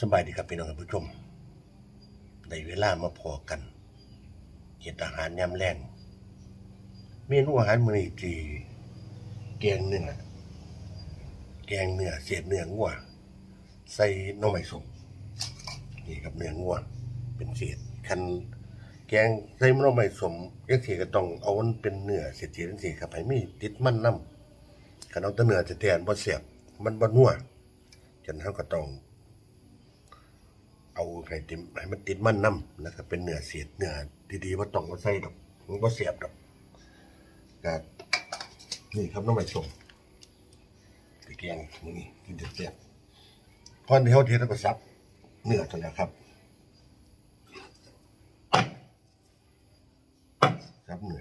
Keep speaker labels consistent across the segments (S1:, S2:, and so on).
S1: สบายดีครับพี่น้องท่านผู้ชมได้เวลามาพอกันเห็ดอาหารยามแรงเมนูอาหารมื้อนี้ที่แกงเนื้อแกงเนื้อเศษเนื้องัวใส่หน่อไม้สมนี่ครับเนื้องัวเป็นเศษคันแกงใส่หน่อไม้สมจังซี่ก็ต้องเอามันเป็นเนื้อเศษๆจังซี่ครับให้มีติดมันนํคันเอาแต่เนื้อแท้ๆบ่แซ่บมันบ่นัวฉะนั้นเราก็ต้อง เอาให้ติมให้มันติดมันน้ำนะครับเป็นเนื้อเสียดเนื้อดีๆว่าต้องมาใส่ดอกมันก็เสียบดอกก็นี่ครับน้องใหม่ส่งตะเกียงมือนี้กินเสียบๆพอเดี๋ยวเทแล้วก็ซับเนื้อตัวแล้วครับซับเนื้อ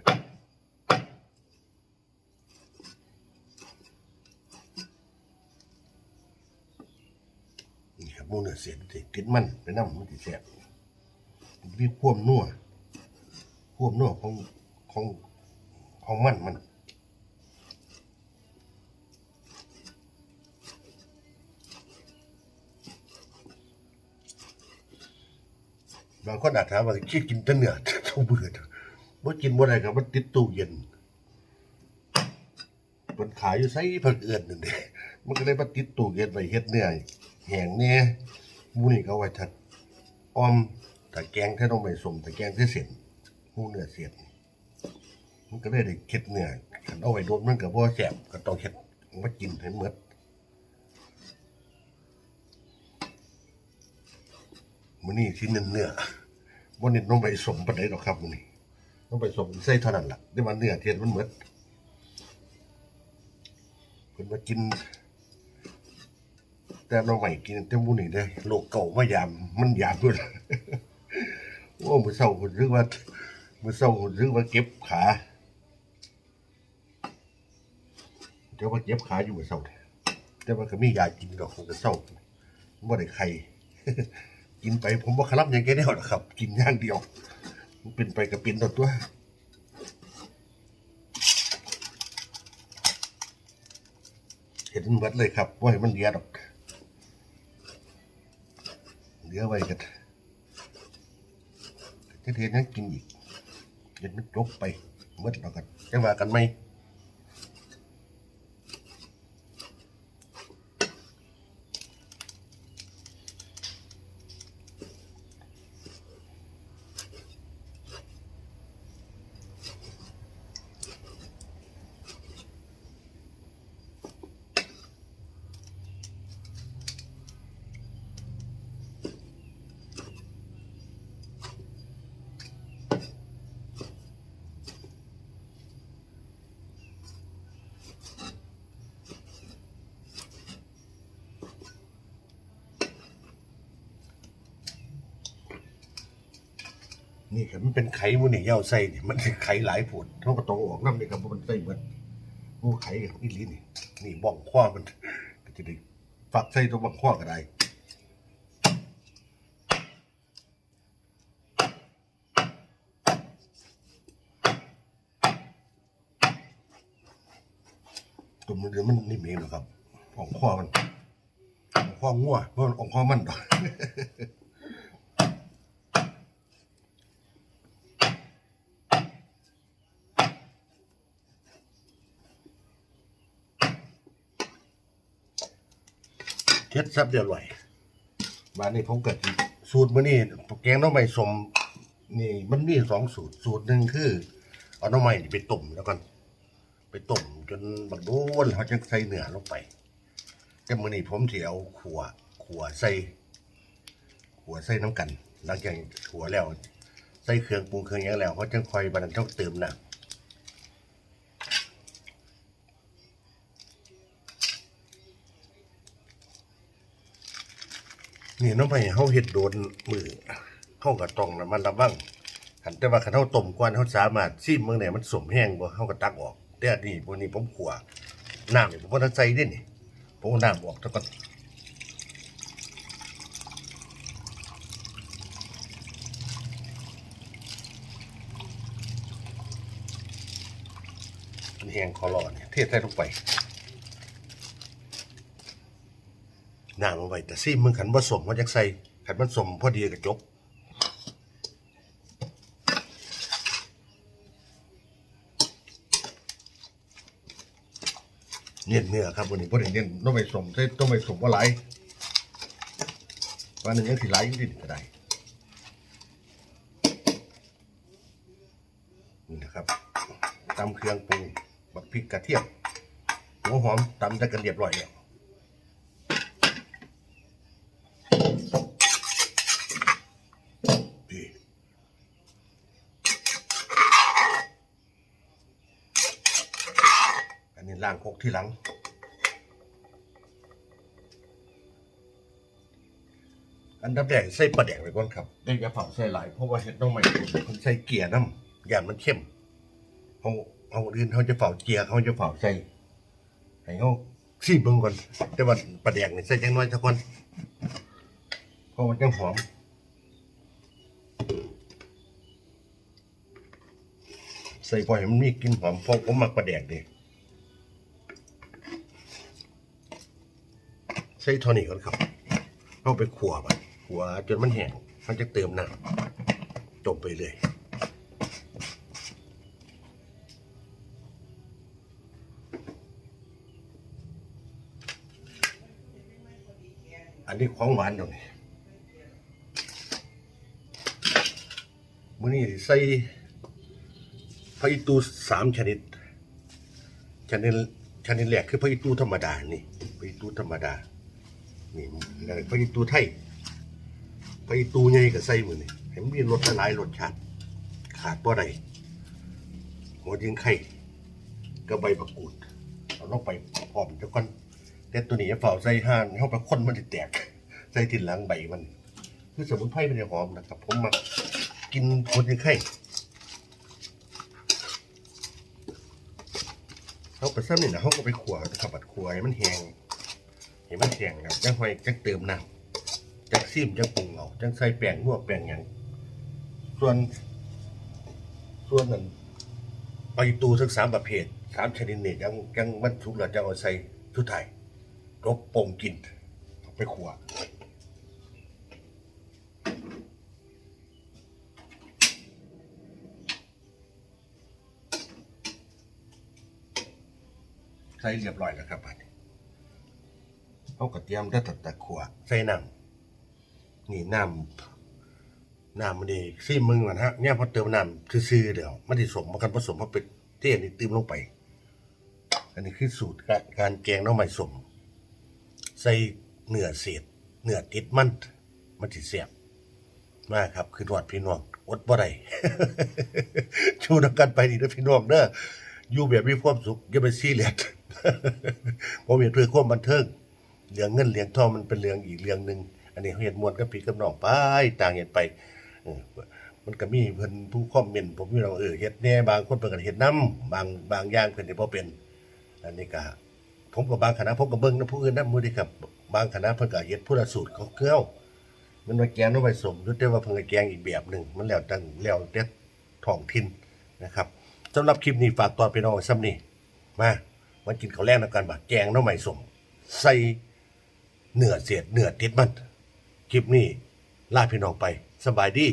S1: มูเนื้อเสียดสิติดมันไปน้ำมันติแสบมันมีควมนัวควมนัวของของของมันมันบางคนอาจถามว่าคิดกินแต่เนื้อเท่าเบื่อเถอะบ่กินบ่ได้ครับมันติดตู้เย็นมันขายอยู่ไสเพิ่นเอื้อนนั่นเด้มันก็เลยมาติดตู้เย็นไว้เฮ็ดเนื้อ แห้งแน่หมูนี่ก็ไว้ทัดอ้อมตะแกงถ้าต้องไปสมตะแกงที่เสร็จหมูเนื้อเสียมันก็เลยได้เค็ดเนื้อคันเอาไว้โดนมันก็บ่แซ่บก็ต้องเฮ็ดมากินให้หมดมื้อนี้ที่เนื้อเนื้อบ่เน้นน้องไปสมปานใดดอกครับมื้อนี้ต้องไปสมใส่เท่านั้นละได้ว่าเนื้อเทียนมันหมดเพิ่นมากิน แต่น้องใหม่กินแต่หมื้อนี้เด้โลกเก่ามายามมันยามด้วยโอ้มื้อเช้าผมรู้ว่ามือเช้าผมรู้ว่าเก็บขาเดี๋ยวว่าเก็บขาอยู่มือเช้าเนี่ยแต่ว่าก็มียากินดอกของแต่เช้าบ่ได้ไข่กินไปผมว่าคลับย่างแค่นี้หรอกครับ กินอย่างเดียว มันเป็นไปกับเป็นตัวตัวเห็นหมดเลยครับว่าให้มันเหลียดอก ลือไว้กันจะเทียนยังกินอีกยันจบไปเมื่อเรากันจะว่ากันไหม นี่ครับมันเป็นไข่มันนี่เย้าไส้นี่มันเป็นไข่หลายผุดเท่ากับตองออกน้ำนี่ครับเพราะมันไส้เหมือนงูไข่กับนี่ลิ้นนี่ นี่บ้องคว้ามันก็จะได้ฝักไส้ตัวบ้องคว้าก็ได้ตัวมันเดี๋ยวมันนี่เองหรอกครับอ่องคว้ามันอ่องคว้างัวเพราะองคว้ามันดอก เท็ดซับเดียวอร่อยมานี่ผมเกิดสูตรมื่อนี่แกงหน้องใหม่สมนี่มันมีสองสูตร สูตรหนึ่งคือ เอาหน้องใหม่ไปต้มแล้วกัน ไปต้มจนบักโดนเขาจะใส่เนื้อลงไป แต่มื่อนี้ผมสิเอาขัวขัวใส่ขัวใส่น้ำกัน หลังจากขัวแล้ว ใส่เครื่องปรุงเครื่องหยังแล้วเขาจะคอยบันนต้องเติมน้ำ นี่น้องไปเฮาเฮ็ดโดนมือเฮาก็ต้องระมันระวังหันแต่ว่าคันเฮาต้มก่อนเฮาสามารถซิมเมืองไหนมันสมแห้งบ่เฮาก็ตักออก แต่อันนี้พวกนี้ผมขัวน้ำนี่ผมบ่ทันใส่เด้นี่ผมเอาน้ำออกซะก่อนมันแห้งคอรอเนี่ยเทใส่ลงไป น้ำลงไปแต่ซีมึงขันผสมมันจะใส่ขันมันสมพอดีกับจบเน้นเนื้อครับวันนี้พอดีเน้นต้องไปสมใส่ต้องไปสมว่าไรวันหนึ่งยังสิไหลยู่ดิก็ได้นี่นะครับตำเครื่องปรุงบักพริกกระเทียมหัวหอมตำได้กันเรียบร้อยแล้ว ดีอันนี้ล่างโคกที่หลัง อันดับแรกใส่ปลาแดกไปก่อนครับได้ยาเผาใส่หลายเพราะว่าเห็ดต้องใหม่มันใส่เกียร์น้ำยานมันเข้มเอาเอาอื่นเขาจะเผาเกียร์เขาจะเผาใส่ให้เขาซีเบิ่งก่อน แต่ว่าปลาแดกนี่ใส่จังน้อยสักคนเพราะมันจังหอมใส่พอให้มันมีกลิ่นหอมเพราะผมมักปลาแดกดิ ใส่เทอนี่ก่อนครับเอาไปขัวมันขัวจนมันแห้งมันจะเติมน้ำจบไปเลยอันนี้ของหวานตรงนี้มื้อนี้ใส่พระอิตูสามชนิด ชนิดชนิดแรกคือพระอิตูธรรมดา นี่พระอิตูธรรมดา นี่แล้วพระอิตูไทยพยิตูใหญ่กับไส้มือนี่เห็นมีรสหลายรสชาติขาดบ่ได้หัวยิงไข่ก็ใบประกูดเอาลงไปพร้อมเดี๋ยวก่อนแต่ตัวนี้เฝ้าใส่ห่านเข้าไปคนมันจะแตกใส่ทีหลังใบมัน คือสมุนไพรมันจะหอมนะครับ ผมมากินหัวยิงไข่เขาไปซ้ำนี่นะเขาก็ไปขัวนะครับบัดขัวให้มันแห้ง เห็นมันแห้งครับจังหอยจังเติมน้ำจังซีมจังปรุงเอาจังใส่แป้งนวแป้งหยังส่วน ส่วนนั้นไปตูสักสามประเภทสามชนิดนี่ยังยังมันทุกเราจะเอาใส่ทุกไทยรบปงกิน ไปขัวใส่เรียบร้อยแล้วครับ เขาก็เตรียมได้ตัดตะขัวใส่น้ำนี่น้ำน้ำมันดีซีมึงก่อนฮะเนี่ยพอเติมน้ำซื่อๆเดี๋ยวมันที่สมมากันผสมมาเป็นเตี้ยนี่ติมลงไป อันนี้คือสูตรการแกงน้องใหม่สม ใส่เนื้อเศษเนื้อติดมันมันติเสียบมากครับ คือหวดพี่น้องอดบ่ได้ชูนำกันไปดีนะพี่น้องเด้ออยู่แบบมีความสุขอย่าไปซีเรียสผมเห็นเพื่อความบันเทิง เรื่องเงินเรื่องทองมันเป็นเรื่องอีกเรื่องหนึ่งอันนี้เห็นมวลกับพี่กับน้องไปต่างเห็นไปมันก็มีเพิ่นผู้คอมเมนต์ผมมีเราเออเฮ็ดแน่บางคนเพิ่นก็เฮ็ดนํบางบางอย่างเพิ่นที่บ่เป็น อันนี้ก็ผมก็บบางคณะผมก็เบิ่งนํผู้อื่นนำมื้อนี้ครับบางคณะเพิ่นก็เฮ็ดผู้ละสูตรเของเกลือมันว่าแกงลงไปสมหรือแต่ว่าเพิ่นก็แกงอีกแบบหนึงมันแล้วแต่แล้วแต่ท้องถิ่นนะครับสำหรับคลิปนี้ฝากตอนพี่น้องซ้ำนี้มามากินข้าวแลงนำกันบัดแกงน้ำใหม่สมใส่ เหนือเศษเหนือติดมัน คลิปนี้ลาพี่น้องไปสบายดี